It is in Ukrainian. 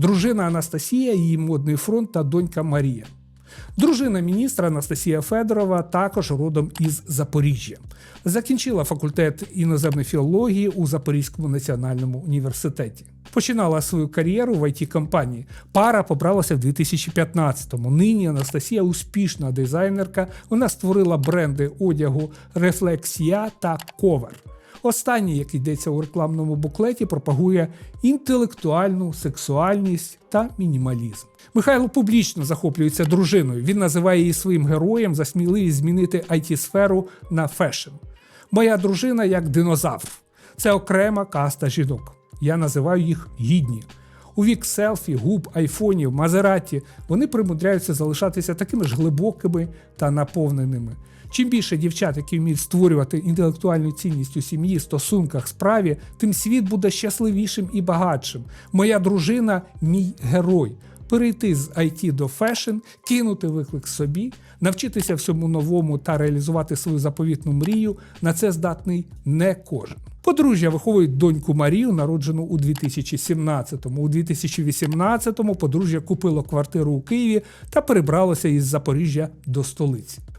дружина Анастасія, її модний фронт та донька Марія. Дружина міністра Анастасія Федорова також родом із Запоріжжя. Закінчила факультет іноземної філології у Запорізькому національному університеті. Починала свою кар'єру в it компанії Пара побралася в 2015-му. Нині Анастасія успішна дизайнерка. Вона створила бренди одягу Рефлексія та Ковер. Останній, як йдеться у рекламному буклеті, пропагує інтелектуальну сексуальність та мінімалізм. Михайло публічно захоплюється дружиною. Він називає її своїм героєм за сміливість змінити it сферу на фешн. Моя дружина як динозавр. Це окрема каста жінок. Я називаю їх гідні. У вік селфі, губ, айфонів, мазераті вони примудряються залишатися такими ж глибокими та наповненими. Чим більше дівчат, які вміють створювати інтелектуальну цінність у сім'ї, стосунках, справі, тим світ буде щасливішим і багатшим. Моя дружина мій герой. Перейти з IT до фешн, кинути виклик собі, навчитися всьому новому та реалізувати свою заповітну мрію на це здатний не кожен. Подружжя виховують доньку Марію, народжену у 2017-му. У 2018-му подружжя купило квартиру у Києві та перебралося із Запоріжжя до столиці.